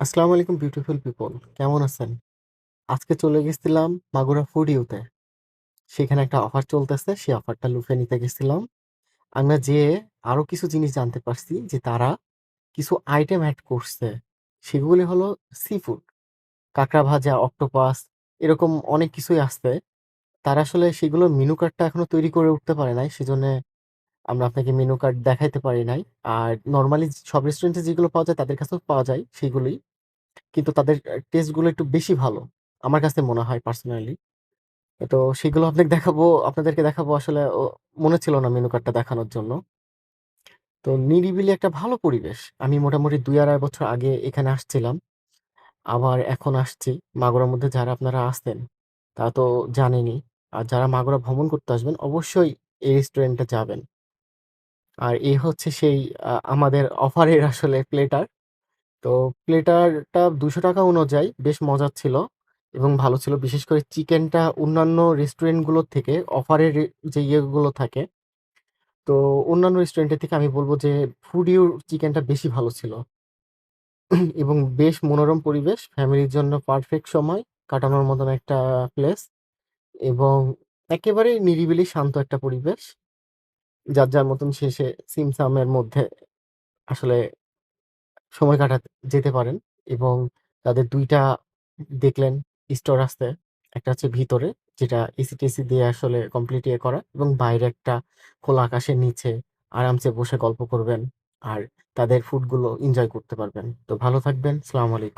আসসালামু আলাইকুম beautiful people কেমন আছেন? আজকে চলে গেছিলাম মাগুরা ফুড ইউতে। সেখানে একটা অফার চলতেছে, সেই অফারটা লুফে নিতে গেছিলাম। আমরা যেয়ে আরও কিছু জিনিস জানতে পারছি যে তারা কিছু আইটেম অ্যাড করছে। সেগুলি হলো সি-ফুড। কাঁকড়া ভাজা, অক্টোপাস এরকম অনেক কিছুই আছে। তারা আসলে সেগুলোর মেনু কার্ডটা এখনও তৈরি করে উঠতে পারে নাই। সেজন্যে আমরা আপনাকে মেনু কার্ড দেখাইতে পারি নাই। আর নর্মালি সব রেস্টুরেন্টে যেগুলো পাওয়া যায় তাদের কাছেও পাওয়া যায় সেগুলোই। কিন্তু তাদের, আ টেস্টগুলো একটু বেশি ভালো। আমার কাছে মনে হয় পার্সোনালি। তো সেগুলো আপনাকে দেখাবো, আপনাদেরকে দেখাবো আসলে মনে ছিল না মেনু কার্ডটা দেখানোর জন্য। তো নিরিবিলি একটা ভালো পরিবেশ। আমি মোটামুটি ২ ২.৫ বছর আগে এখানে আসছিলাম। আবার এখন আসছি। মাগুরার মধ্যে যারা আপনারা আসতেন, তারা তো জানেনই। আর যারা মাগুরা ভ্রমণ করতে আসবেন, অবশ্যই এই রেস্টুরেন্টে যাবেন। আর এই হচ্ছে সেই আমাদের অফারের আসলে প্লেটার। তো প্লেটারটা ৳২০০ অনুযায়ী বেশ মজার ছিল এবং ভালো ছিল। বিশেষ করে চিকেনটা অন্যান্য রেস্টুরেন্টগুলোর থেকে অফারের যে ইয়েগুলো থাকে তো অন্যান্য রেস্টুরেন্টের থেকে আমি বলব যে ফুড ইউর চিকেনটা বেশি ভালো ছিল। এবং বেশ মনোরম পরিবেশ। ফ্যামিলির জন্য পারফেক্ট সময় কাটানোর মতন একটা প্লেস এবং একেবারেই নিরিবিলি শান্ত একটা পরিবেশ। যার, যার মতন শেষে সে ছিমছামের মধ্যে আসলে সময় কাটাতে যেতে পারেন এবং তাদের ২ টা দেখলেন স্টোর আসতে একটা হচ্ছে ভিতরে যেটা এসি-টেসি দিয়ে আসলে কমপ্লিট ইয়ে করা এবং বাইরে একটা খোলা আকাশের নিচে আরামসে বসে গল্প করবেন। আর তাদের ফুডগুলো এনজয় করতে পারবেন। তো ভালো থাকবেন। সালাম আলাইকুম।